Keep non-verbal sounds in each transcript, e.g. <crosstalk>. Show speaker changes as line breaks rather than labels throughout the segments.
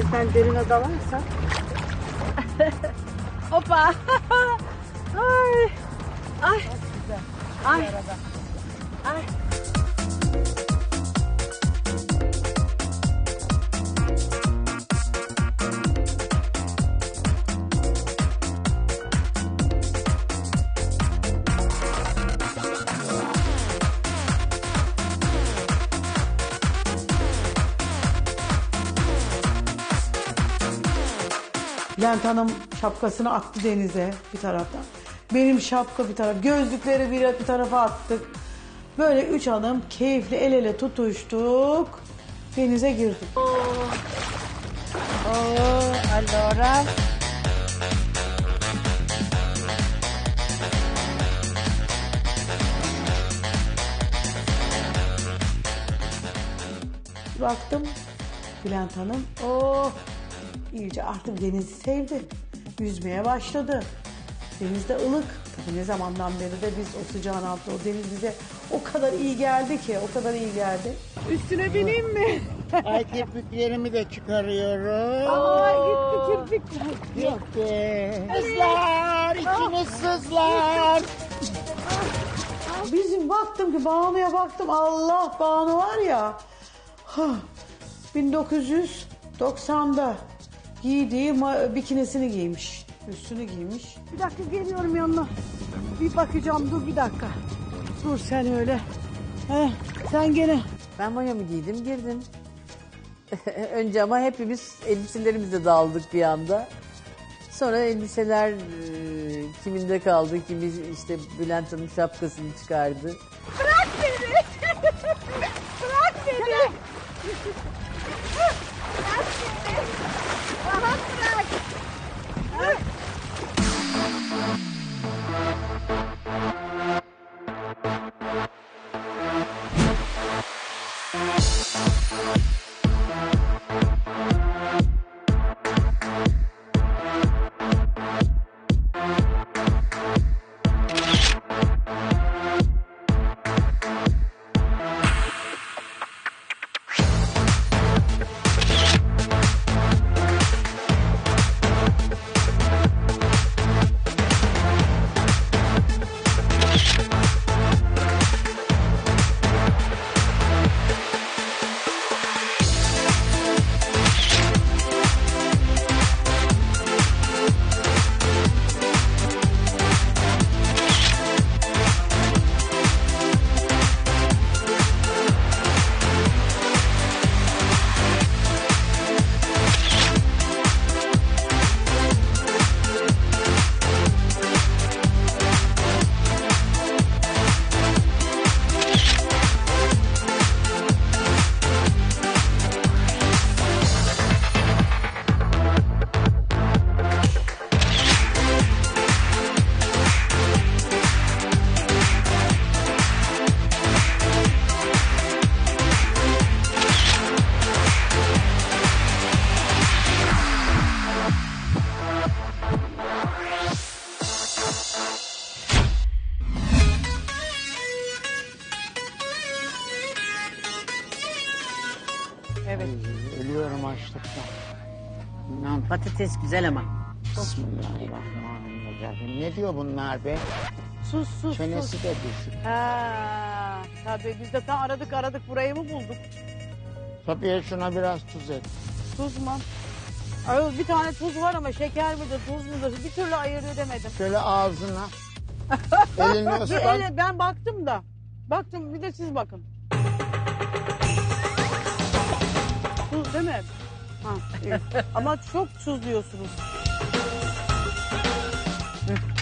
denizden derine dalarsa. Hoppa. <laughs> Ay. Ay. Ay.
Bülent Hanım şapkasını attı denize bir taraftan. Benim şapka bir taraf, gözlükleri bir, bir tarafa attık. Böyle üç hanım keyifli el ele tutuştuk. Denize girdik.
Oh, allora.
Baktım Bülent Hanım oh iyice artık denizi sevdi. Yüzmeye başladı. Deniz de ılık. Tabii ne zamandan beri de biz o sıcağın altında o deniz bize o kadar iyi geldi ki o kadar iyi geldi.
Üstüne bineyim mi? <laughs>
Ay kirpiklerimi de çıkarıyorum.
Ay gitti kirpikler.
Gitti. Sızlar, içiniz sızlar.
Bizim baktım ki Banu'ya baktım Allah Banu var ya hah, 1990'da giydiği ma- bikinisini giymiş. Üstünü giymiş.
Bir dakika geliyorum yanına. Bir bakacağım dur bir dakika. Dur sen öyle. Heh, sen gene.
Ben mayomu giydim girdim. <laughs> Önce ama hepimiz elbiselerimizle daldık bir anda. Sonra elbiseler e, kiminde kaldı, kimi işte Bülent Hanım şapkasını çıkardı.
Evet.
Ölüyorum açlıktan. İnan.
Patates güzel ama.
Bismillahirrahmanirrahim. Ne diyor bunlar be?
Sus sus sus.
Çenesi de düşük.
Ha, tabii biz de tam aradık aradık burayı mı bulduk?
Safiye şuna biraz tuz et.
Tuz mu? Ay, bir tane tuz var ama şeker midir tuz mudur bir türlü ayırt edemedim.
Şöyle ağzına. <laughs> Elini ıslat.
ben baktım da. Baktım bir de siz bakın. Tuz değil mi? Ha, iyi. <laughs> Ama çok tuz diyorsunuz.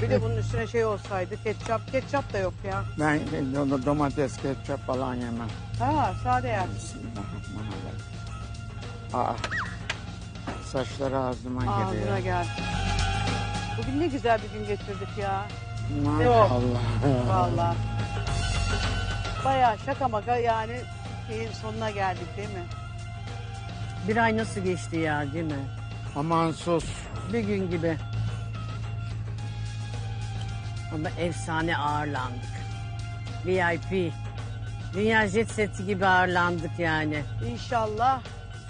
Bir de bunun üstüne şey olsaydı ketçap. Ketçap da yok ya.
Ben domates, ketçap falan yemem.
Ha sade yer.
Bismillahirrahmanirrahim. Aa. Saçları ağzıma
Ağzına
giriyor.
gel. Bugün ne güzel bir gün geçirdik ya.
Maşallah.
Vallahi. Bayağı şaka maka yani şeyin sonuna geldik değil mi?
Bir ay nasıl geçti ya değil mi?
Aman sus.
Bir gün gibi. Ama efsane ağırlandık. VIP. Dünya jet seti gibi ağırlandık yani.
İnşallah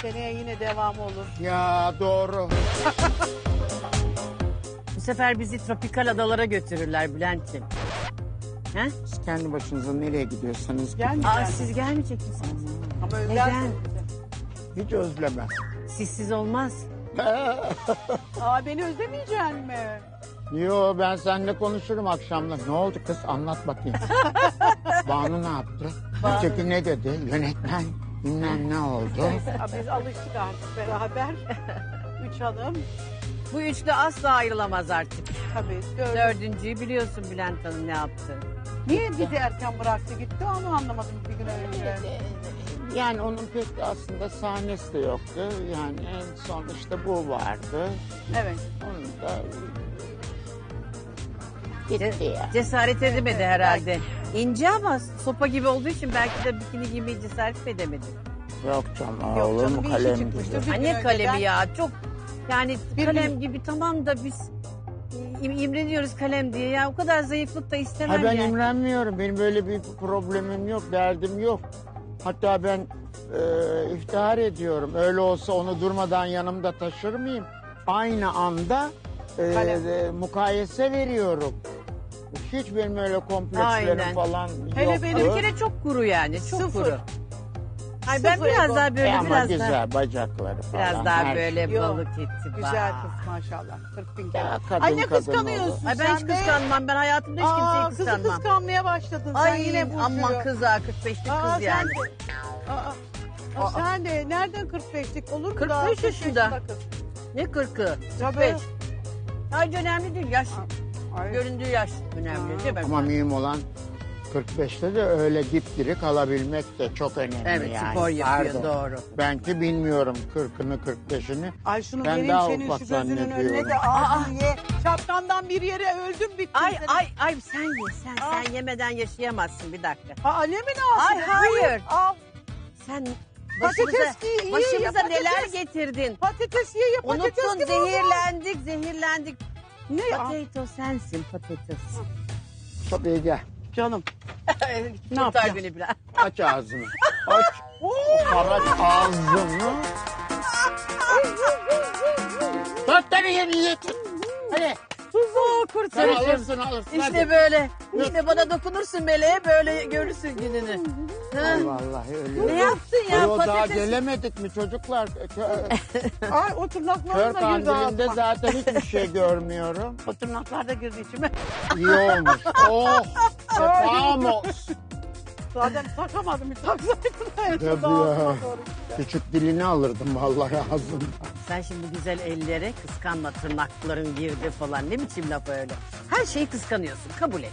Seneye yine devam olur.
Ya doğru. <laughs>
Bu sefer bizi tropikal adalara götürürler Bülent'ciğim. He?
Siz kendi başınıza nereye gidiyorsanız gidin.
Aa, siz gelmeyecek misiniz?
Ama
Neden?
Hiç özlemem.
Sizsiz olmaz. <laughs>
Aa beni özlemeyeceksin mi?
Yo ben seninle konuşurum akşamlar. Ne oldu kız anlat bakayım. <laughs> Banu ne yaptı? Öteki ne dedi? Yönetmen bilmem ne oldu.
Aa, biz alıştık artık beraber. <laughs> Üç hanım.
Bu üçlü asla ayrılamaz artık.
Tabii. Dördü.
Dördüncüyü biliyorsun Bülent Hanım ne yaptı.
Niye bizi erken bıraktı gitti onu anlamadım bir gün önce.
Yani onun pek aslında sahnesi de yoktu. Yani en son işte bu vardı.
Evet.
Onun da gitti ya.
Cesaret edemedi herhalde. İnce ama sopa gibi olduğu için belki de bikini giymeyi cesaret edemedi.
Yok canım
Yok
olur
canım, bir işi
kalem
çıkmıştır.
gibi.
Bir gün
Hani kalemi
önceden-
ya çok yani
Bir
kalem
gün-
gibi tamam da biz im- imreniyoruz kalem diye ya o kadar zayıflık da istemem
Ha ben
yani.
imrenmiyorum. Benim böyle bir problemim yok, derdim yok. Hatta ben e, iftihar ediyorum. Öyle olsa onu durmadan yanımda taşır mıyım? Aynı anda e,
Kalem.
e, mukayese veriyorum. Hiç benim öyle komplekslerim
Aynen.
falan
Hele
yok.
benim
Bir kere çok kuru yani çok
Sıfır.
kuru. Ay ben
Sıfır
biraz
ego.
daha böyle
E ama
biraz
güzel
daha
bacakları falan.
biraz daha
her
böyle
şey. Yok,
balık eti
Güzel kız maşallah. 40 bin kere.
Ya kadın
Anne
kadın
kıskanıyorsun.
olur.
Ay ben hiç
sen de.
kıskanmam ben hayatımda hiç
Aa,
kimseyi
kızı
kıskanmam.
kıskanmaya başladın sen
Ay
yine bu
aman kız ha 45'lik
Aa,
kız
sen
yani.
de. Aa, aa, sen de nereden 45'lik olur mu
45
daha? 40
yaşında.
kız.
Ne 40'ı?
Tabii.
45. Ay önemli değil yaş.
Ay.
Göründüğü yaş önemli değil mi?
Ama mühim olan 45'te de öyle dipdiri kalabilmek de çok önemli
Evet
yani.
spor yapıyor
Pardon.
doğru.
Ben ki bilmiyorum 40'ını 45'ini.
Ay şunu
Ben
benim
daha
senin şu gözünün önüne
zannediyorum.
de ağzını ye. Şapkandan bir yere öldüm bittim.
Ay
senin.
ay ay sen ye sen
Aa.
sen yemeden yaşayamazsın bir dakika.
Aa, ne mi ne
Ay,
yaptın?
hayır.
Al.
Sen
Patates
başımıza,
ye, ye,
başımıza
ye,
neler
patates.
getirdin?
Patates ye ye patates
Unuttun
gibi oldu.
zehirlendik zehirlendik.
Ne ya?
Potato sensin patates.
Tabii gel.
Canım. <laughs>
ne
yapacağım?
beni biraz.
Aç ağzını. <laughs> Aç. Aç ağzını. Tane yeni yetin. Hadi.
Oo
Sen
sarışın.
alırsın alırsın.
İşte
hadi.
böyle. İşte bana dokunursun meleğe böyle görürsün gününü. Ha?
Vallahi öyle.
Ne yaptın ya
Ayol daha
patates?
gelemedik mi çocuklar? Kö- <laughs>
Ay o
Kör
tırnaklarım da girdi
kandilinde
ağzıma.
zaten hiçbir şey görmüyorum.
O tırnaklar da girdi içime.
İyi olmuş. Oh. Vamos.
Zaten takamadım bir taksaydım.
Ya. Küçük dilini alırdım vallahi ağzımda.
Sen şimdi güzel ellere kıskanma tırnakların girdi falan. Ne biçim laf öyle? Her şeyi kıskanıyorsun. Kabul et.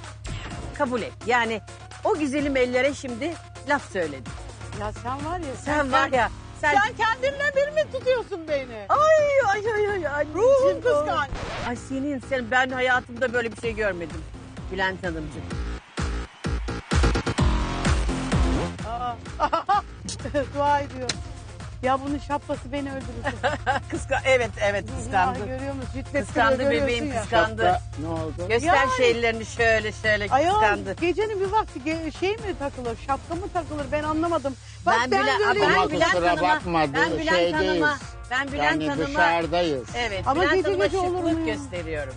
Kabul et. Yani o güzelim ellere şimdi laf söyledin.
Ya sen var ya.
Sen var ya. Sen...
Sen kendinle bir mi tutuyorsun beni?
Ay ay ay ay. anneciğim,
Ruhum kıskanç.
Ay senin, sen, ben hayatımda böyle bir şey görmedim. Bülent Hanımcığım. <laughs>
Dua ediyor. Ya bunun şapkası beni öldürecek. <laughs>
Kıska evet evet
Ya,
kıskandı.
görüyor musun? Şiddet
Kıskandı bebeğim
ya.
kıskandı.
Şapka ne oldu?
Göster
Yani.
şeylerini şöyle şöyle
Ayol
kıskandı.
gecenin bir vakti ge- şey mi takılır, şapka mı takılır ben anlamadım. Bak ben,
Bülent-
böyle
ben
Ama
Bülent
kusura
Hanım'a-
bakma,
ben Bülent
şeydeyiz.
Hanım'a, ben Bülent
yani
Hanım'a,
dışarıdayız.
evet,
Ama
Bülent
gece
Hanım'a
gece olur mu
şıklık
ya?
gösteriyorum.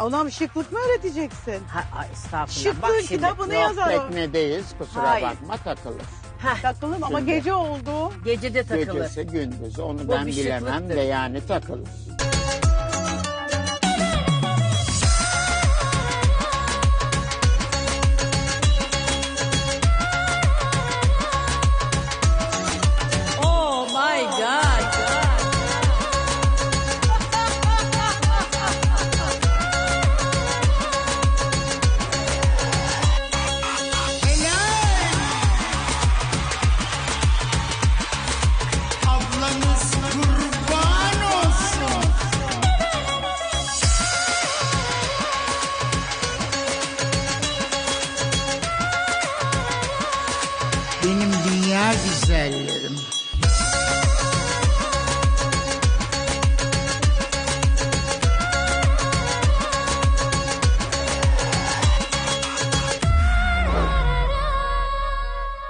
Ona bir şıklık mı öğreteceksin?
Ha, ay, estağfurullah.
Şıklığın
Bak şimdi.
kitabını
Yok
yazar o.
teknedeyiz kusura
Hayır.
bakma takılır.
Heh,
Takılır ama
Şimdi.
gece oldu.
gecede takılır.
Gecesi gündüzü onu
Bu
ben
bir
bilemem de yani takılır.
Benim dünya güzelleri.